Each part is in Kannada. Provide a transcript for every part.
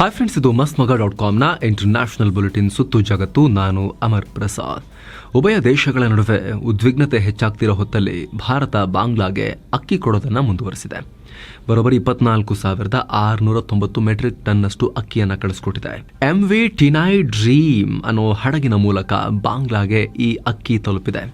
ಹಾಯ್ ಫ್ರೆಂಡ್ಸ್ ಇದು ಮಸ್ತ್ ಮಗ ಡಾಟ್ ಕಾಮ್ನ ಇಂಟರ್ನ್ಯಾಷನಲ್ ಬುಲೆಟಿನ್ ಸುತ್ತು ಜಗತ್ತು. ನಾನು ಅಮರ್ ಪ್ರಸಾದ್. ಉಭಯ ದೇಶಗಳ ನಡುವೆ ಉದ್ವಿಗ್ನತೆ ಹೆಚ್ಚಾಗ್ತಿರೋ ಹೊತ್ತಲ್ಲಿ ಭಾರತ ಬಾಂಗ್ಲಾಗೆ ಅಕ್ಕಿ ಕೊಡೋದನ್ನು ಮುಂದುವರೆಸಿದೆ. ಬರೋಬ್ಬರಿ ಇಪ್ಪತ್ನಾಲ್ಕು ಸಾವಿರದ ಆರುನೂರ ತೊಂಬತ್ತು ಮೆಟ್ರಿಕ್ ಟನ್ನಷ್ಟು ಅಕ್ಕಿಯನ್ನು ಕಳಿಸ್ಕೊಟ್ಟಿದೆ. ಎಂ ವಿ ಟಿನಾಯ್ ಡ್ರೀಮ್ ಅನ್ನೋ ಹಡಗಿನ ಮೂಲಕ ಬಾಂಗ್ಲಾಗೆ ಈ ಅಕ್ಕಿ ತಲುಪಿದೆ.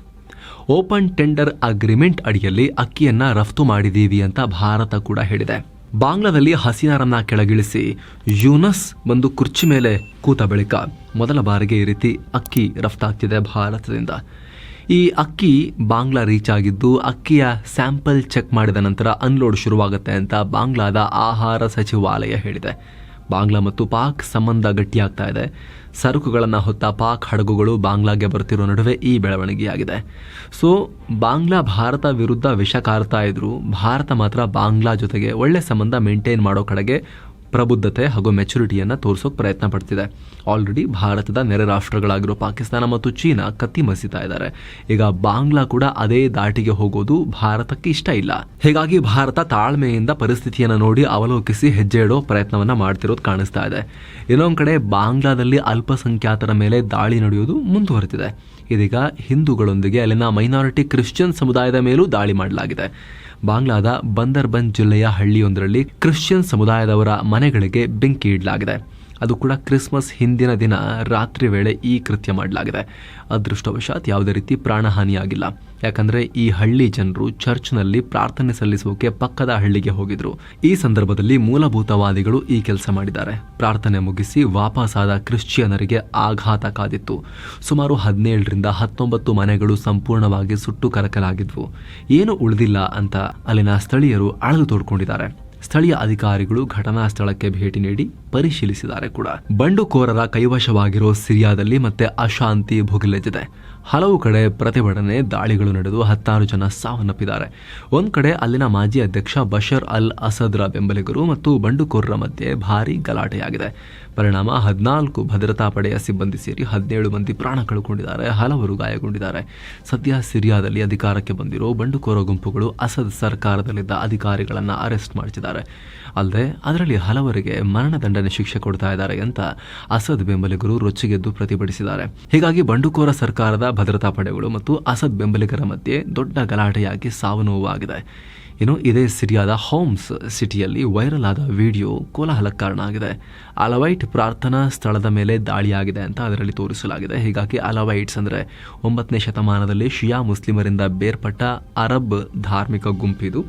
ಓಪನ್ ಟೆಂಡರ್ ಅಗ್ರಿಮೆಂಟ್ ಅಡಿಯಲ್ಲಿ ಅಕ್ಕಿಯನ್ನು ರಫ್ತು ಮಾಡಿದ್ದೀವಿ ಅಂತ ಭಾರತ ಕೂಡ ಹೇಳಿದೆ. ಬಾಂಗ್ಲಾದಲ್ಲಿ ಹಸಿನಾರನ್ನ ಕೆಳಗಿಳಿಸಿ ಯೂನಸ್ ಬಂದು ಕುರ್ಚಿ ಮೇಲೆ ಕೂತ ಬಳಿಕ ಮೊದಲ ಬಾರಿಗೆ ಈ ರೀತಿ ಅಕ್ಕಿ ರಫ್ತಾಗ್ತಿದೆ ಭಾರತದಿಂದ. ಈ ಅಕ್ಕಿ ಬಾಂಗ್ಲಾ ರೀಚ್ ಆಗಿದ್ದು ಅಕ್ಕಿಯ ಸ್ಯಾಂಪಲ್ ಚೆಕ್ ಮಾಡಿದ ನಂತರ ಅನ್ಲೋಡ್ ಶುರುವಾಗುತ್ತೆ ಅಂತ ಬಾಂಗ್ಲಾದ ಆಹಾರ ಸಚಿವಾಲಯ ಹೇಳಿದೆ. ಬಾಂಗ್ಲಾ ಮತ್ತು ಪಾಕ್ ಸಂಬಂಧ ಗಟ್ಟಿಯಾಗ್ತಾ ಇದೆ. ಸರಕುಗಳನ್ನು ಹೊತ್ತ ಪಾಕ್ ಹಡಗುಗಳು ಬಾಂಗ್ಲಾಗೆ ಬರ್ತಿರೋ ನಡುವೆ ಈ ಬೆಳವಣಿಗೆಯಾಗಿದೆ. ಸೊ, ಬಾಂಗ್ಲಾ ಭಾರತ ವಿರುದ್ಧ ವಿಷ ಕಾರ್ತಾ ಇದ್ರು, ಭಾರತ ಮಾತ್ರ ಬಾಂಗ್ಲಾ ಜೊತೆಗೆ ಒಳ್ಳೆ ಸಂಬಂಧ ಮೇಂಟೈನ್ ಮಾಡೋ ಕಡೆಗೆ ಪ್ರಬುದ್ಧತೆ ಹಾಗೂ ಮೆಚುರಿಟಿಯನ್ನು ತೋರಿಸೋಕೆ ಪ್ರಯತ್ನ ಪಡ್ತಿದೆ. ಆಲ್ರೆಡಿ ಭಾರತದ ನೆರೆ ರಾಷ್ಟ್ರಗಳಾಗಿರೋ ಪಾಕಿಸ್ತಾನ ಮತ್ತು ಚೀನಾ ಕತ್ತಿ ಮಸಿತಾ ಇದ್ದಾರೆ. ಈಗ ಬಾಂಗ್ಲಾ ಕೂಡ ಅದೇ ದಾಟಿಗೆ ಹೋಗೋದು ಭಾರತಕ್ಕೆ ಇಷ್ಟ ಇಲ್ಲ. ಹೀಗಾಗಿ ಭಾರತ ತಾಳ್ಮೆಯಿಂದ ಪರಿಸ್ಥಿತಿಯನ್ನು ನೋಡಿ ಅವಲೋಕಿಸಿ ಹೆಜ್ಜೆ ಇಡೋ ಪ್ರಯತ್ನವನ್ನ ಮಾಡ್ತಿರೋದು ಕಾಣಿಸ್ತಾ ಇದೆ. ಇನ್ನೊಂದು ಕಡೆ ಬಾಂಗ್ಲಾದಲ್ಲಿ ಅಲ್ಪಸಂಖ್ಯಾತರ ಮೇಲೆ ದಾಳಿ ನಡೆಯೋದು ಮುಂದುವರೆದಿದೆ. ಇದೀಗ ಹಿಂದೂಗಳೊಂದಿಗೆ ಅಲ್ಲಿನ ಮೈನಾರಿಟಿ ಕ್ರಿಶ್ಚಿಯನ್ ಸಮುದಾಯದ ಮೇಲೂ ದಾಳಿ ಮಾಡಲಾಗಿದೆ. ಬಾಂಗ್ಲಾದ ಬಂದರ್ಬಂದ್ ಜಿಲ್ಲೆಯ ಹಳ್ಳಿಯೊಂದರಲ್ಲಿ ಕ್ರಿಶ್ಚಿಯನ್ ಸಮುದಾಯದವರ ಮನೆಗಳಿಗೆ ಬೆಂಕಿ ಇಡಲಾಗಿದೆ. ಅದು ಕೂಡ ಕ್ರಿಸ್ಮಸ್ ಹಿಂದಿನ ದಿನ ರಾತ್ರಿ ವೇಳೆ ಈ ಕೃತ್ಯ ಮಾಡಲಾಗಿದೆ. ಅದೃಷ್ಟವಶಾತ್ ಯಾವುದೇ ರೀತಿ ಪ್ರಾಣಹಾನಿಯಾಗಿಲ್ಲ. ಯಾಕಂದ್ರೆ ಈ ಹಳ್ಳಿ ಜನರು ಚರ್ಚ್ನಲ್ಲಿ ಪ್ರಾರ್ಥನೆ ಸಲ್ಲಿಸೋಕೆ ಪಕ್ಕದ ಹಳ್ಳಿಗೆ ಹೋಗಿದ್ರು. ಈ ಸಂದರ್ಭದಲ್ಲಿ ಮೂಲಭೂತವಾದಿಗಳು ಈ ಕೆಲಸ ಮಾಡಿದ್ದಾರೆ. ಪ್ರಾರ್ಥನೆ ಮುಗಿಸಿ ವಾಪಸ್ಸಾದ ಕ್ರಿಶ್ಚಿಯನರಿಗೆ ಆಘಾತ ಕಾದಿತ್ತು. ಸುಮಾರು ಹದಿನೇಳರಿಂದ ಹತ್ತೊಂಬತ್ತು ಮನೆಗಳು ಸಂಪೂರ್ಣವಾಗಿ ಸುಟ್ಟು ಕರಕಲಾಗಿದ್ವು. ಏನು ಉಳಿದಿಲ್ಲ ಅಂತ ಅಲ್ಲಿನ ಸ್ಥಳೀಯರು ಅಳಲು ತೋಡ್ಕೊಂಡಿದ್ದಾರೆ. ಸ್ಥಳೀಯ ಅಧಿಕಾರಿಗಳು ಘಟನಾ ಸ್ಥಳಕ್ಕೆ ಭೇಟಿ ನೀಡಿ ಪರಿಶೀಲಿಸಿದ್ದಾರೆ ಕೂಡ. ಬಂಡುಕೋರರ ಕೈವಶವಾಗಿರೋ ಸಿರಿಯಾದಲ್ಲಿ ಮತ್ತೆ ಅಶಾಂತಿ ಭುಗಿಲೆದ್ದಿದೆ. ಹಲವು ಕಡೆ ಪ್ರತಿಭಟನೆ ದಾಳಿಗಳು ನಡೆದು ಹತ್ತಾರು ಜನ ಸಾವನ್ನಪ್ಪಿದ್ದಾರೆ. ಒಂದು ಕಡೆ ಅಲ್ಲಿನ ಮಾಜಿ ಅಧ್ಯಕ್ಷ ಬಷರ್ ಅಲ್ ಅಸದ್ರ ಬೆಂಬಲಿಗರು ಮತ್ತು ಬಂಡುಕೋರರ ಮಧ್ಯೆ ಭಾರೀ ಗಲಾಟೆಯಾಗಿದೆ. ಪರಿಣಾಮ ಹದಿನಾಲ್ಕು ಭದ್ರತಾ ಪಡೆಯ ಸಿಬ್ಬಂದಿ ಸೇರಿ ಹದಿನೇಳು ಮಂದಿ ಪ್ರಾಣ ಕಳ್ಕೊಂಡಿದ್ದಾರೆ ಹಲವರು ಗಾಯಗೊಂಡಿದ್ದಾರೆ. ಸದ್ಯ ಸಿರಿಯಾದಲ್ಲಿ ಅಧಿಕಾರಕ್ಕೆ ಬಂದಿರೋ ಬಂಡುಕೋರ ಗುಂಪುಗಳು ಅಸದ್ ಸರ್ಕಾರದಲ್ಲಿದ್ದ ಅಧಿಕಾರಿಗಳನ್ನು ಅರೆಸ್ಟ್ ಮಾಡಿಸಿದ್ದಾರೆ. ಅಲ್ಲದೆ ಅದರಲ್ಲಿ ಹಲವರಿಗೆ ಮರಣದಂಡನೆ ಶಿಕ್ಷೆ ಕೊಡ್ತಾ ಇದ್ದಾರೆ ಅಂತ ಅಸದ್ ಬೆಂಬಲಿಗರು ರೊಚ್ಚಿಗೆದ್ದು ಪ್ರತಿಭಟಿಸಿದ್ದಾರೆ. ಹೀಗಾಗಿ ಬಂಡುಕೋರ ಸರ್ಕಾರದ ಭದ್ರತಾ ಪಡೆಗಳು ಮತ್ತು ಅಸದ್ ಬೆಂಬಲಿಗರ ಮಧ್ಯೆ ದೊಡ್ಡ ಗಲಾಟೆಯಾಗಿ ಸಾವು ನೋವಾಗಿದೆ ಇನ್ನು ಇದೇ ಸಿರಿಯಾದ ಹೋಮ್ಸ್ ಸಿಟಿಯಲ್ಲಿ ವೈರಲ್ ಆದ ವಿಡಿಯೋ ಕೋಲಾಹಲಕ್ಕೆ ಕಾರಣ ಆಗಿದೆ ಅಲವೈಟ್ ಪ್ರಾರ್ಥನಾ ಸ್ಥಳದ ಮೇಲೆ ದಾಳಿಯಾಗಿದೆ ಅಂತ ಅದರಲ್ಲಿ ತೋರಿಸಲಾಗಿದೆ. ಹೀಗಾಗಿ ಅಲವೈಟ್ಸ್ ಅಂದರೆ ಒಂಬತ್ತನೇ ಶತಮಾನದಲ್ಲಿ ಶಿಯಾ ಮುಸ್ಲಿಮರಿಂದ ಬೇರ್ಪಟ್ಟ ಅರಬ್ ಧಾರ್ಮಿಕ ಗುಂಪಿದು.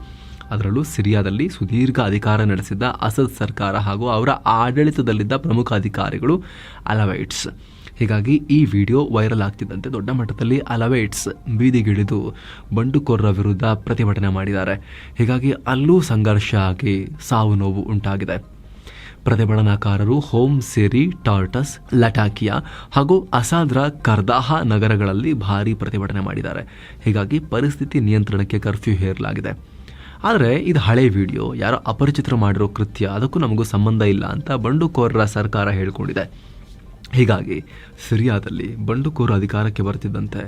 ಅದರಲ್ಲೂ ಸಿರಿಯಾದಲ್ಲಿ ಸುದೀರ್ಘ ಅಧಿಕಾರ ನಡೆಸಿದ್ದ ಅಸದ್ ಸರ್ಕಾರ ಹಾಗೂ ಅವರ ಆಡಳಿತದಲ್ಲಿದ್ದ ಪ್ರಮುಖ ಅಧಿಕಾರಿಗಳು ಅಲವೈಟ್ಸ್. ಹೀಗಾಗಿ ಈ ವಿಡಿಯೋ ವೈರಲ್ ಆಗ್ತಿದ್ದಂತೆ ದೊಡ್ಡ ಮಟ್ಟದಲ್ಲಿ ಅಲವೇಟ್ಸ್ ಬೀದಿಗಿಳಿದು ಬಂಡುಕೋರರ ವಿರುದ್ಧ ಪ್ರತಿಭಟನೆ ಮಾಡಿದ್ದಾರೆ. ಹೀಗಾಗಿ ಅಲ್ಲೂ ಸಂಘರ್ಷ ಆಗಿ ಸಾವು ನೋವು ಉಂಟಾಗಿದೆ. ಪ್ರತಿಭಟನಾಕಾರರು ಹೋಮ್ ಸೇರಿ, ಟಾರ್ಟಸ್, ಲಟಾಕಿಯಾ ಹಾಗೂ ಅಸಾದ್ರ ಕರ್ದಾಹ ನಗರಗಳಲ್ಲಿ ಭಾರೀ ಪ್ರತಿಭಟನೆ ಮಾಡಿದ್ದಾರೆ. ಹೀಗಾಗಿ ಪರಿಸ್ಥಿತಿ ನಿಯಂತ್ರಣಕ್ಕೆ ಕರ್ಫ್ಯೂ ಹೇರಲಾಗಿದೆ. ಆದರೆ ಇದು ಹಳೆ ವಿಡಿಯೋ. ಯಾರೋ ಅಪರಿಚಿತರು ಮಾಡಿರೋ ಕೃತ್ಯ. ಅದಕ್ಕೂ ನಮಗೂ ಸಂಬಂಧ ಇಲ್ಲ ಅಂತ ಬಂಡುಕೋರರ ಸರ್ಕಾರ ಹೇಳಿಕೊಂಡಿದೆ. ಹೀಗಾಗಿ ಸಿರಿಯಾದಲ್ಲಿ ಬಂಡುಕೋರ ಅಧಿಕಾರಕ್ಕೆ ಬರ್ತಿದ್ದಂತೆ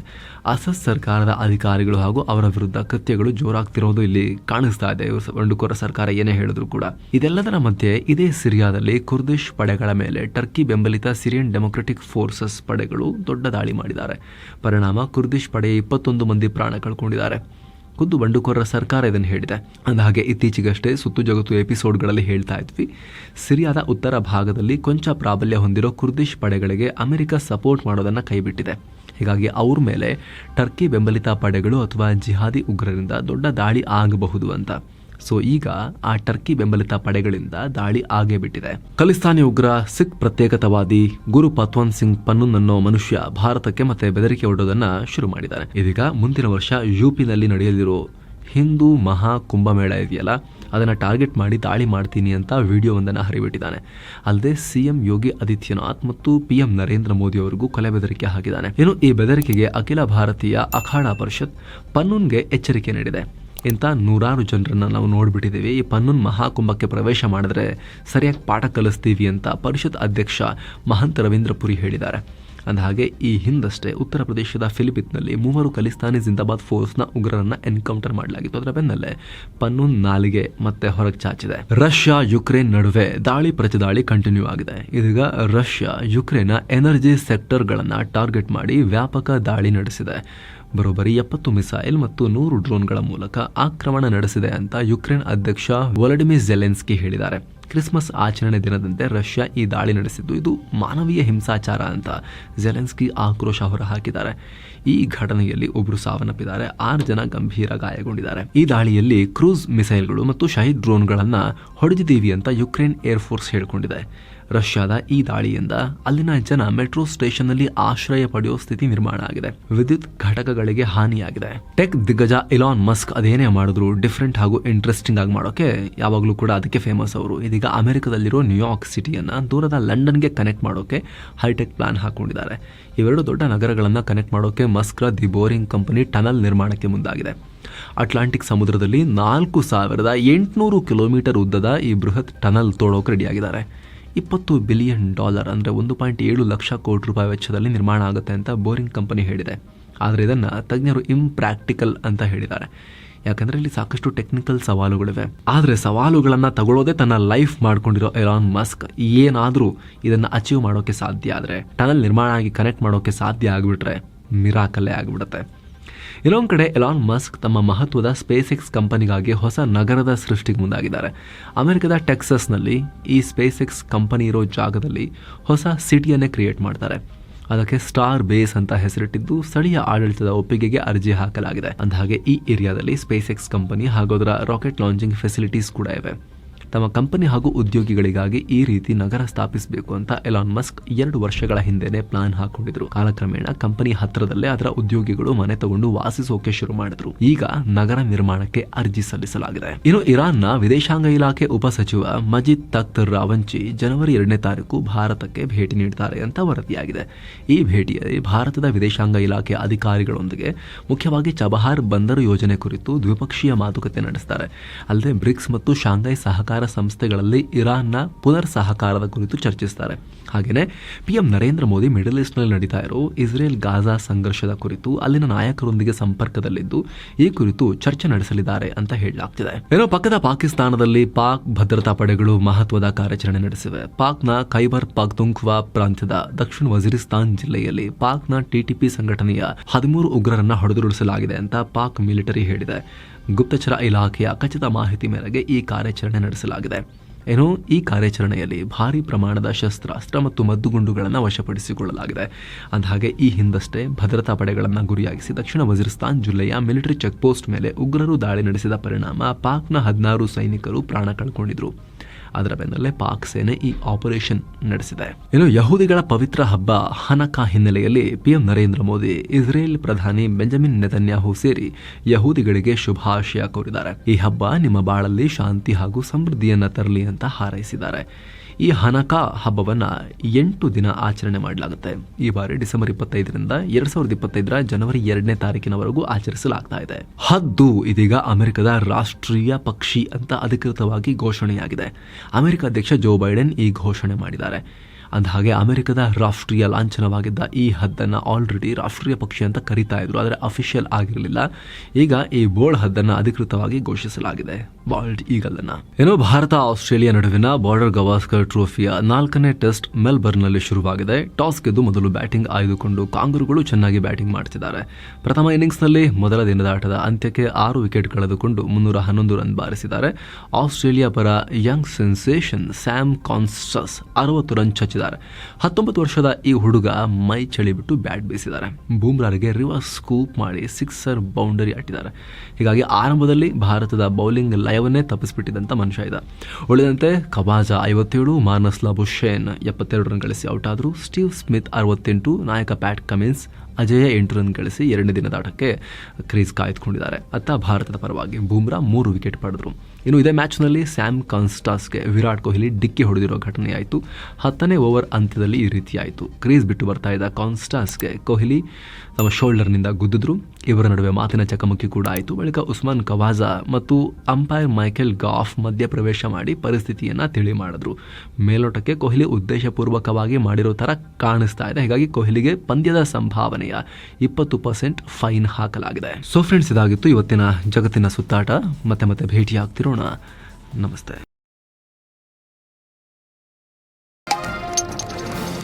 ಅಸಸ್ ಸರ್ಕಾರದ ಅಧಿಕಾರಿಗಳು ಹಾಗೂ ಅವರ ವಿರುದ್ಧ ಕೃತ್ಯಗಳು ಜೋರಾಗ್ತಿರೋದು ಇಲ್ಲಿ ಕಾಣಿಸ್ತಾ ಇದೆ. ಬಂಡುಕೋರ ಸರ್ಕಾರ ಏನೇ ಹೇಳಿದ್ರು ಕೂಡ. ಇದೆಲ್ಲದರ ಮಧ್ಯೆ ಇದೇ ಸಿರಿಯಾದಲ್ಲಿ ಕುರ್ದಿಶ್ ಪಡೆಗಳ ಮೇಲೆ ಟರ್ಕಿ ಬೆಂಬಲಿತ ಸಿರಿಯನ್ ಡೆಮೊಕ್ರೆಟಿಕ್ ಫೋರ್ಸಸ್ ಪಡೆಗಳು ದೊಡ್ಡ ದಾಳಿ ಮಾಡಿದ್ದಾರೆ. ಪರಿಣಾಮ ಕುರ್ದಿಶ್ ಪಡೆ ಇಪ್ಪತ್ತೊಂದು ಮಂದಿ ಪ್ರಾಣ ಕಳ್ಕೊಂಡಿದ್ದಾರೆ. ಖುದ್ದು ಬಂಡುಕೋರರ ಸರ್ಕಾರ ಇದನ್ನು ಹೇಳಿದೆ. ಅಂದಹಾಗೆ ಇತ್ತೀಚೆಗಷ್ಟೇ ಸುತ್ತು ಜಗತ್ತು ಎಪಿಸೋಡ್ಗಳಲ್ಲಿ ಹೇಳ್ತಾ ಇದ್ವಿ. ಸಿರಿಯಾದ ಉತ್ತರ ಭಾಗದಲ್ಲಿ ಕೊಂಚ ಪ್ರಾಬಲ್ಯ ಹೊಂದಿರೋ ಕುರ್ದಿಶ್ ಪಡೆಗಳಿಗೆ ಅಮೆರಿಕ ಸಪೋರ್ಟ್ ಮಾಡೋದನ್ನು ಕೈಬಿಟ್ಟಿದೆ. ಹೀಗಾಗಿ ಅವ್ರ ಮೇಲೆ ಟರ್ಕಿ ಬೆಂಬಲಿತ ಪಡೆಗಳು ಅಥವಾ ಜಿಹಾದಿ ಉಗ್ರರಿಂದ ದೊಡ್ಡ ದಾಳಿ ಆಗಬಹುದು ಅಂತ. ಸೊ ಈಗ ಆ ಟರ್ಕಿ ಬೆಂಬಲಿತ ಪಡೆಗಳಿಂದ ದಾಳಿ ಆಗೇ ಬಿಟ್ಟಿದೆ ಖಲಿಸ್ತಾನಿ ಉಗ್ರ ಸಿಖ್ ಪ್ರತ್ಯೇಕತಾವಾದಿ ಗುರು ಪತ್ವನ್ ಸಿಂಗ್ ಪನ್ನೂನ್ ಅನ್ನೋ ಮನುಷ್ಯ ಭಾರತಕ್ಕೆ ಮತ್ತೆ ಬೆದರಿಕೆ ಒಡ್ಡೋದನ್ನ ಶುರು ಮಾಡಿದ್ದಾರೆ. ಇದೀಗ ಮುಂದಿನ ವರ್ಷ ಯುಪಿನಲ್ಲಿ ನಡೆಯಲಿರೋ ಹಿಂದೂ ಮಹಾ ಕುಂಭಮೇಳ ಇದೆಯಲ್ಲ, ಅದನ್ನು ಟಾರ್ಗೆಟ್ ಮಾಡಿ ದಾಳಿ ಮಾಡ್ತೀನಿ ಅಂತ ವಿಡಿಯೋವೊಂದನ್ನು ಹರಿಬಿಟ್ಟಿದ್ದಾನೆ. ಅಲ್ಲದೆ ಸಿಎಂ ಯೋಗಿ ಆದಿತ್ಯನಾಥ್ ಮತ್ತು ಪಿಎಂ ನರೇಂದ್ರ ಮೋದಿ ಅವರಿಗೂ ಕೊಲೆ ಬೆದರಿಕೆ ಹಾಕಿದ್ದಾನೆ. ಇನ್ನು ಈ ಬೆದರಿಕೆಗೆ ಅಖಿಲ ಭಾರತೀಯ ಅಖಾಡ ಪರಿಷತ್ ಪನ್ನೂನ್ಗೆ ಎಚ್ಚರಿಕೆ ನೀಡಿದೆ. ಇಂಥ ನೂರಾರು ಜನರನ್ನು ನಾವು ನೋಡಿಬಿಟ್ಟಿದ್ದೀವಿ. ಈ ಪನ್ನೂನ್ ಮಹಾಕುಂಭಕ್ಕೆ ಪ್ರವೇಶ ಮಾಡಿದ್ರೆ ಸರಿಯಾಗಿ ಪಾಠ ಕಲಿಸ್ತೀವಿ ಅಂತ ಪರಿಷತ್ ಅಧ್ಯಕ್ಷ ಮಹಂತ ರವೀಂದ್ರ ಪುರಿ ಹೇಳಿದ್ದಾರೆ. ಅಂದಹಾಗೆ, ಈ ಹಿಂದಷ್ಟೇ ಉತ್ತರ ಪ್ರದೇಶದ ಫಿಲಿಪಿತ್ನಲ್ಲಿ ಮೂವರು ಖಲಿಸ್ತಾನಿ ಜಿಂದಾಬಾದ್ ಫೋರ್ಸ್ನ ಉಗ್ರರನ್ನ ಎನ್ಕೌಂಟರ್ ಮಾಡಲಾಗಿತ್ತು. ಅದರ ಬೆನ್ನಲ್ಲೇ ಪನ್ನೂನ್ ನಾಲಿಗೆ ಮತ್ತೆ ಹೊರಗೆ ಚಾಚಿದೆ. ರಷ್ಯಾ, ಯುಕ್ರೇನ್ ನಡುವೆ ದಾಳಿ ಪ್ರತಿದಾಳಿ ಕಂಟಿನ್ಯೂ ಆಗಿದೆ. ಇದೀಗ ರಷ್ಯಾ, ಯುಕ್ರೇನ್ನ ಎನರ್ಜಿ ಸೆಕ್ಟರ್ಗಳನ್ನ ಟಾರ್ಗೆಟ್ ಮಾಡಿ ವ್ಯಾಪಕ ದಾಳಿ ನಡೆಸಿದೆ. ಬರೋಬ್ಬರಿ ಎಪ್ಪತ್ತು ಮಿಸೈಲ್ ಮತ್ತು ನೂರು ಡ್ರೋನ್ಗಳ ಮೂಲಕ ಆಕ್ರಮಣ ನಡೆಸಿದೆ ಅಂತ ಯುಕ್ರೇನ್ ಅಧ್ಯಕ್ಷ ವೊಲಡಿಮಿರ್ ಜೆಲೆನ್ಸ್ಕಿ ಹೇಳಿದ್ದಾರೆ. ಕ್ರಿಸ್ಮಸ್ ಆಚರಣೆ ದಿನದಂತೆ ರಷ್ಯಾ ಈ ದಾಳಿ ನಡೆಸಿದ್ದು, ಇದು ಮಾನವೀಯ ಹಿಂಸಾಚಾರ ಅಂತ ಜೆಲೆನ್ಸ್ಕಿ ಆಕ್ರೋಶ ಹೊರಹಾಕಿದ್ದಾರೆ. ಈ ಘಟನೆಯಲ್ಲಿ ಒಬ್ಬರು ಸಾವನ್ನಪ್ಪಿದ್ದಾರೆ, ಆರು ಜನ ಗಂಭೀರ ಗಾಯಗೊಂಡಿದ್ದಾರೆ. ಈ ದಾಳಿಯಲ್ಲಿ ಕ್ರೂಸ್ ಮಿಸೈಲ್ಗಳು ಮತ್ತು ಶಹೀದ್ ಡ್ರೋನ್ಗಳನ್ನು ಹೊಡೆದಿದ್ದೀವಿ ಅಂತ ಯುಕ್ರೇನ್ ಏರ್ಫೋರ್ಸ್ ಹೇಳಿಕೊಂಡಿದೆ. ರಷ್ಯಾದ ಈ ದಾಳಿಯಿಂದ ಅಲ್ಲಿನ ಜನ ಮೆಟ್ರೋ ಸ್ಟೇಷನ್ನಲ್ಲಿ ಆಶ್ರಯ ಪಡೆಯುವ ಸ್ಥಿತಿ ನಿರ್ಮಾಣ ಆಗಿದೆ. ವಿದ್ಯುತ್ ಘಟಕಗಳಿಗೆ ಹಾನಿಯಾಗಿದೆ. ಟೆಕ್ ದಿಗ್ಗಜ ಇಲಾನ್ ಮಸ್ಕ್ ಅದೇನೇ ಮಾಡಿದ್ರು. ಡಿಫ್ರೆಂಟ್ ಹಾಗೂ ಇಂಟ್ರೆಸ್ಟಿಂಗ್ ಆಗಿ ಮಾಡೋಕೆ ಯಾವಾಗಲೂ ಕೂಡ ಅದಕ್ಕೆ ಫೇಮಸ್ ಅವರು. ಇದೀಗ ಅಮೆರಿಕದಲ್ಲಿರೋ ನ್ಯೂಯಾರ್ಕ್ ಸಿಟಿಯನ್ನು ದೂರದ ಲಂಡನ್ಗೆ ಕನೆಕ್ಟ್ ಮಾಡೋಕೆ ಹೈಟೆಕ್ ಪ್ಲಾನ್ ಹಾಕೊಂಡಿದ್ದಾರೆ. ಇವೆರಡು ದೊಡ್ಡ ನಗರಗಳನ್ನು ಕನೆಕ್ಟ್ ಮಾಡೋಕೆ ಮಸ್ಕ್ರ ದಿ ಬೋರಿಂಗ್ ಕಂಪನಿ ಟನಲ್ ನಿರ್ಮಾಣಕ್ಕೆ ಮುಂದಾಗಿದೆ. ಅಟ್ಲಾಂಟಿಕ್ ಸಮುದ್ರದಲ್ಲಿ ನಾಲ್ಕು ಸಾವಿರದ ಎಂಟುನೂರು ಕಿಲೋಮೀಟರ್ ಉದ್ದದ ಈ ಬೃಹತ್ ಟನಲ್ ತೋಡೋಕೆ ರೆಡಿಯಾಗಿದ್ದಾರೆ ಇಪ್ಪತ್ತು ಬಿಲಿಯನ್ ಡಾಲರ್ ಅಂದರೆ ಒಂದು ಪಾಯಿಂಟ್ ಏಳು ಲಕ್ಷ ಕೋಟಿ ರೂಪಾಯಿ ವೆಚ್ಚದಲ್ಲಿ ನಿರ್ಮಾಣ ಆಗುತ್ತೆ ಅಂತ ಬೋರಿಂಗ್ ಕಂಪನಿ ಹೇಳಿದೆ. ಆದರೆ ಇದನ್ನು ತಜ್ಞರು ಇಂಪ್ರಾಕ್ಟಿಕಲ್ ಅಂತ ಹೇಳಿದ್ದಾರೆ. ಯಾಕಂದರೆ ಇಲ್ಲಿ ಸಾಕಷ್ಟು ಟೆಕ್ನಿಕಲ್ ಸವಾಲುಗಳಿವೆ. ಆದರೆ ಸವಾಲುಗಳನ್ನು ತಗೊಳ್ಳೋದೇ ತನ್ನ ಲೈಫ್ ಮಾಡ್ಕೊಂಡಿರೋ ಎಲಾನ್ ಮಸ್ಕ್ ಏನಾದರೂ ಇದನ್ನು ಅಚೀವ್ ಮಾಡೋಕ್ಕೆ ಸಾಧ್ಯ ಆದರೆ ಟನಲ್ ನಿರ್ಮಾಣ ಆಗಿ ಕನೆಕ್ಟ್ ಮಾಡೋಕ್ಕೆ ಸಾಧ್ಯ ಆಗಿಬಿಟ್ರೆ ಮಿರಾಕಲ್ಲೇ ಆಗಿಬಿಡುತ್ತೆ. ಇನ್ನೊಂದು ಕಡೆ ಎಲಾನ್ ಮಸ್ಕ್ ತಮ್ಮ ಮಹತ್ವದ ಸ್ಪೇಸ್ ಎಕ್ಸ್ ಕಂಪನಿಗಾಗಿ ಹೊಸ ನಗರದ ಸೃಷ್ಟಿಗೆ ಮುಂದಾಗಿದ್ದಾರೆ. ಅಮೆರಿಕದ ಟೆಕ್ಸಸ್ನಲ್ಲಿ ಈ ಸ್ಪೇಸ್ ಎಕ್ಸ್ ಕಂಪನಿ ಇರೋ ಜಾಗದಲ್ಲಿ ಹೊಸ ಸಿಟಿಯನ್ನೇ ಕ್ರಿಯೇಟ್ ಮಾಡ್ತಾರೆ. ಅದಕ್ಕೆ ಸ್ಟಾರ್ ಬೇಸ್ ಅಂತ ಹೆಸರಿಟ್ಟಿದ್ದು ಸ್ಥಳೀಯ ಆಡಳಿತದ ಒಪ್ಪಿಗೆಗೆ ಅರ್ಜಿ ಹಾಕಲಾಗಿದೆ. ಅಂದಹಾಗೆ ಈ ಏರಿಯಾದಲ್ಲಿ ಸ್ಪೇಸ್ ಎಕ್ಸ್ ಕಂಪನಿ ಹಾಗೂ ಅದರ ರಾಕೆಟ್ ಲಾಂಚಿಂಗ್ ಫೆಸಿಲಿಟೀಸ್ ಕೂಡ ಇವೆ. ತಮ್ಮ ಕಂಪನಿ ಹಾಗೂ ಉದ್ಯೋಗಿಗಳಿಗಾಗಿ ಈ ರೀತಿ ನಗರ ಸ್ಥಾಪಿಸಬೇಕು ಅಂತ ಎಲಾನ್ ಮಸ್ಕ್ ಎರಡು ವರ್ಷಗಳ ಹಿಂದೆನೆ ಪ್ಲಾನ್ ಹಾಕೊಂಡಿದ್ರು. ಕಾಲಕ್ರಮೇಣ ಕಂಪನಿ ಹತ್ತಿರದಲ್ಲೇ ಅದರ ಉದ್ಯೋಗಿಗಳು ಮನೆ ತಗೊಂಡು ವಾಸಿಸೋಕೆ ಶುರು ಮಾಡಿದ್ರು. ಈಗ ನಗರ ನಿರ್ಮಾಣಕ್ಕೆ ಅರ್ಜಿ ಸಲ್ಲಿಸಲಾಗಿದೆ. ಇನ್ನು ಇರಾನ್ನ ವಿದೇಶಾಂಗ ಇಲಾಖೆ ಉಪಸಚಿವ ಮಜಿದ್ ತಖ್ತರ್ ರಾವಂಚಿ ಜನವರಿ ಎರಡನೇ ತಾರೀಕು ಭಾರತಕ್ಕೆ ಭೇಟಿ ನೀಡುತ್ತಾರೆ ಅಂತ ವರದಿಯಾಗಿದೆ. ಈ ಭೇಟಿಯಲ್ಲಿ ಭಾರತದ ವಿದೇಶಾಂಗ ಇಲಾಖೆ ಅಧಿಕಾರಿಗಳೊಂದಿಗೆ ಮುಖ್ಯವಾಗಿ ಚಬಹಾರ್ ಬಂದರು ಯೋಜನೆ ಕುರಿತು ದ್ವಿಪಕ್ಷೀಯ ಮಾತುಕತೆ ನಡೆಸುತ್ತಾರೆ ಅಲ್ಲದೆ ಬ್ರಿಕ್ಸ್ ಮತ್ತು ಶಾಂಘೈ ಸಹಕಾರ ಸಂಸ್ಥೆಗಳಲ್ಲಿ ಇರಾನ್ನ ಪುನರ್ ಸಹಕಾರದ ಕುರಿತು ಚರ್ಚಿಸ್ತಾರೆ. ಹಾಗೆಯೇ ಪಿಎಂ ನರೇಂದ್ರ ಮೋದಿ ಮಿಡಲ್ ಈಸ್ಟ್ನಲ್ಲಿ ನಡೀತಾ ಇರೋ ಇಸ್ರೇಲ್ ಗಾಜಾ ಸಂಘರ್ಷದ ಕುರಿತು ಅಲ್ಲಿನ ನಾಯಕರೊಂದಿಗೆ ಸಂಪರ್ಕದಲ್ಲಿದ್ದು ಈ ಕುರಿತು ಚರ್ಚೆ ನಡೆಸಲಿದ್ದಾರೆ ಅಂತ ಹೇಳಲಾಗ್ತಿದೆ. ಏನೋ ಪಕ್ಕದ ಪಾಕಿಸ್ತಾನದಲ್ಲಿ ಪಾಕ್ ಭದ್ರತಾ ಪಡೆಗಳು ಮಹತ್ವದ ಕಾರ್ಯಾಚರಣೆ ನಡೆಸಿವೆ. ಪಾಕ್ನ ಖೈಬರ್ ಪಾಕ್ತುಂಖ್ವಾ ಪ್ರಾಂತ್ಯದ ದಕ್ಷಿಣ ವಜೀರಿಸ್ತಾನ್ ಜಿಲ್ಲೆಯಲ್ಲಿ ಪಾಕ್ನ ಟಿಟಿಪಿ ಸಂಘಟನೆಯ ಹದಿಮೂರು ಉಗ್ರರನ್ನ ಹೊಡೆದುರುಳಿಸಲಾಗಿದೆ ಅಂತ ಪಾಕ್ ಮಿಲಿಟರಿ ಹೇಳಿದೆ. ಗುಪ್ತಚರ ಇಲಾಖೆಯ ಖಚಿತ ಮಾಹಿತಿ ಮೇರೆಗೆ ಈ ಕಾರ್ಯಾಚರಣೆ ನಡೆಸಲಾಗಿದೆ. ಏನು, ಈ ಕಾರ್ಯಾಚರಣೆಯಲ್ಲಿ ಭಾರಿ ಪ್ರಮಾಣದ ಶಸ್ತ್ರಾಸ್ತ್ರ ಮತ್ತು ಮದ್ದುಗುಂಡುಗಳನ್ನು ವಶಪಡಿಸಿಕೊಳ್ಳಲಾಗಿದೆ. ಅಂದಹಾಗೆ, ಈ ಹಿಂದಷ್ಟೇ ಭದ್ರತಾ ಪಡೆಗಳನ್ನು ಗುರಿಯಾಗಿಸಿ ದಕ್ಷಿಣ ವಜಿರಿಸ್ತಾನ್ ಜಿಲ್ಲೆಯ ಮಿಲಿಟರಿ ಚೆಕ್ಪೋಸ್ಟ್ ಮೇಲೆ ಉಗ್ರರು ದಾಳಿ ನಡೆಸಿದ ಪರಿಣಾಮ ಪಾಕ್ನ ಹದಿನಾರು ಸೈನಿಕರು ಪ್ರಾಣ ಕಳ್ಕೊಂಡಿದ್ರು. ಅದರ ಬೆನ್ನಲ್ಲೇ ಪಾಕ್ ಸೇನೆ ಈ ಆಪರೇಷನ್ ನಡೆಸಿದೆ. ಇನ್ನು ಯಹೂದಿಗಳ ಪವಿತ್ರ ಹಬ್ಬ ಹನಕಾ ಹಿನ್ನೆಲೆಯಲ್ಲಿ ಪಿಎಂ ನರೇಂದ್ರ ಮೋದಿ, ಇಸ್ರೇಲ್ ಪ್ರಧಾನಿ ಬೆಂಜಮಿನ್ ನೆತನ್ಯಾಹು ಸೇರಿ ಯಹೂದಿಗಳಿಗೆ ಶುಭಾಶಯ ಕೋರಿದ್ದಾರೆ. ಈ ಹಬ್ಬ ನಿಮ್ಮ ಬಾಳಲ್ಲಿ ಶಾಂತಿ ಹಾಗೂ ಸಮೃದ್ಧಿಯನ್ನ ತರಲಿ ಅಂತ ಹಾರೈಸಿದ್ದಾರೆ. ಈ ಹನಕಾ ಹಬ್ಬವನ್ನು ಎಂಟು ದಿನ ಆಚರಣೆ ಮಾಡಲಾಗುತ್ತೆ. ಈ ಬಾರಿ ಡಿಸೆಂಬರ್ ಇಪ್ಪತ್ತೈದರಿಂದ ಎರಡ್ ಸಾವಿರದ ಇಪ್ಪತ್ತೈದರ ಜನವರಿ ಎರಡನೇ ತಾರೀಕಿನವರೆಗೂ ಆಚರಿಸಲಾಗ್ತಾ ಇದೆ. ಹದ್ದು ಇದೀಗ ಅಮೆರಿಕದ ರಾಷ್ಟ್ರೀಯ ಪಕ್ಷಿ ಅಂತ ಅಧಿಕೃತವಾಗಿ ಘೋಷಣೆಯಾಗಿದೆ. ಅಮೆರಿಕ ಅಧ್ಯಕ್ಷ ಜೋ ಬೈಡೆನ್ ಈ ಘೋಷಣೆ ಮಾಡಿದ್ದಾರೆ. ಅಂದಹಾಗೆ ಅಮೆರಿಕದ ರಾಷ್ಟ್ರೀಯ ಲಾಂಛನವಾಗಿದ್ದ ಈ ಹದ್ದನ್ನು ಆಲ್ರೆಡಿ ರಾಷ್ಟ್ರೀಯ ಪಕ್ಷಿ ಅಂತ ಕರೀತಾ ಇದ್ರು, ಆದರೆ ಅಫಿಷಿಯಲ್ ಆಗಿರಲಿಲ್ಲ. ಈಗ ಈ ಬೋಲ್ಡ್ ಹದ್ದನ್ನು ಅಧಿಕೃತವಾಗಿ ಘೋಷಿಸಲಾಗಿದೆ. ಬಾಲ್ಡ್ ಈಗಲ್ ಅನ್ನ ಏನೋ ಭಾರತ, ಆಸ್ಟ್ರೇಲಿಯಾ ನಡುವಿನ ಬಾರ್ಡರ್ ಗವಾಸ್ಕರ್ ಟ್ರೋಫಿಯ ನಾಲ್ಕನೇ ಟೆಸ್ಟ್ ಮೆಲ್ಬರ್ನ್ನಲ್ಲಿ ಶುರುವಾಗಿದೆ. ಟಾಸ್ ಗೆದ್ದು ಮೊದಲು ಬ್ಯಾಟಿಂಗ್ ಆಯ್ದುಕೊಂಡು ಕಾಂಗ್ರುಗಳು ಚೆನ್ನಾಗಿ ಬ್ಯಾಟಿಂಗ್ ಮಾಡ್ತಿದ್ದಾರೆ. ಪ್ರಥಮ ಇನ್ನಿಂಗ್ಸ್ನಲ್ಲಿ ಮೊದಲ ದಿನದ ಆಟದ ಅಂತ್ಯಕ್ಕೆ ಆರು ವಿಕೆಟ್ ಕಳೆದುಕೊಂಡು ಮುನ್ನೂರ ಹನ್ನೊಂದು ರನ್ ಬಾರಿಸಿದ್ದಾರೆ. ಆಸ್ಟ್ರೇಲಿಯಾ ಪರ ಯಂಗ್ ಸೆನ್ಸೇಷನ್ ಸ್ಯಾಮ್ ಕಾನ್ಸ್ಟಸ್ ಅರವತ್ತು ರನ್ ಚಚ್ಚಿದ್ದಾರೆ ಹತ್ತೊಂಬತ್ತು ವರ್ಷದ ಈ ಹುಡುಗ ಮೈ ಚಳಿ ಬಿಟ್ಟು ಬ್ಯಾಟ್ ಬೀಸಿದ್ದಾರೆ. ಬೂಮ್ರಾರಿಗೆ ರಿವರ್ಸ್ ಸ್ಕೂಪ್ ಮಾಡಿ ಸಿಕ್ಸರ್ ಬೌಂಡರಿ ಅಟ್ಟಿದ್ದಾರೆ. ಹೀಗಾಗಿ ಆರಂಭದಲ್ಲಿ ಭಾರತದ ಬೌಲಿಂಗ್ ಲಯವನ್ನೇ ತಪ್ಪಿಸಿಬಿಟ್ಟಿದ್ದಂಥ ಮನುಷ್ಯ ಇದ್ದ ಉಳಿದಂತೆ ಕಬಾಜ ಐವತ್ತೇಳು ಮಾನಸ್ ಬುಷೇನ್ ಎಪ್ಪತ್ತೆರಡು ರನ್ ಗಳಿಸಿ ಔಟ್ ಆದರು ಸ್ಟೀವ್ ಸ್ಮಿತ್ ಅರವತ್ತೆಂಟು, ನಾಯಕ ಪ್ಯಾಟ್ ಕಮಿನ್ಸ್ ಅಜಯ ಎಂಟು ರನ್ ಗಳಿಸಿ ಎರಡನೇ ದಿನದ ಆಟಕ್ಕೆ ಕ್ರೀಸ್ ಕಾಯ್ದುಕೊಂಡಿದ್ದಾರೆ. ಅತ್ತ ಭಾರತದ ಪರವಾಗಿ ಬೂಮ್ರಾ ಮೂರು ವಿಕೆಟ್ ಪಡೆದರು. ಇನ್ನು ಇದೇ ಮ್ಯಾಚ್ನಲ್ಲಿ ಸ್ಯಾಮ್ ಕಾನ್ಸ್ಟಾಸ್ಗೆ ವಿರಾಟ್ ಕೊಹ್ಲಿ ಡಿಕ್ಕಿ ಹೊಡೆದಿರೋ ಘಟನೆಯಾಯಿತು ಹತ್ತನೇ ಓವರ್ ಅಂತ್ಯದಲ್ಲಿ ಈ ರೀತಿಯಾಯಿತು ಕ್ರೀಸ್ ಬಿಟ್ಟು ಬರ್ತಾ ಇದ್ದ ಕಾನ್ಸ್ಟಾಸ್ಗೆ ಕೊಹ್ಲಿ ತಮ್ಮ ಶೋಲ್ಡರ್ನಿಂದ ಗುದ್ದಿದ್ರು. ಇವರ ನಡುವೆ ಮಾತಿನ ಚಕಮಕಿ ಕೂಡ ಆಯಿತು. ಬಳಿಕ ಉಸ್ಮಾನ್ ಕವಾಜಾ ಮತ್ತು ಅಂಪೈರ್ ಮೈಕೆಲ್ ಗಾಫ್ ಮಧ್ಯಪ್ರವೇಶ ಮಾಡಿ ಪರಿಸ್ಥಿತಿಯನ್ನು ತಿಳಿ ಮಾಡಿದ್ರು. ಮೇಲೋಟಕ್ಕೆ ಕೊಹ್ಲಿ ಉದ್ದೇಶಪೂರ್ವಕವಾಗಿ ಮಾಡಿರೋ ಥರ ಕಾಣಿಸ್ತಾ ಇದೆ. ಹೀಗಾಗಿ ಕೊಹ್ಲಿಗೆ ಪಂದ್ಯದ ಸಂಭಾವನೆಯ ಇಪ್ಪತ್ತು ಪರ್ಸೆಂಟ್ ಫೈನ್ ಹಾಕಲಾಗಿದೆ. ಸೊ ಫ್ರೆಂಡ್ಸ್ ಇದಾಗಿತ್ತು ಇವತ್ತಿನ ಜಗತ್ತಿನ ಸುತ್ತಾಟ. ಮತ್ತೆ ಮತ್ತೆ ಭೇಟಿಯಾಗ್ತಿರೋಣ. ನಮಸ್ತೆ.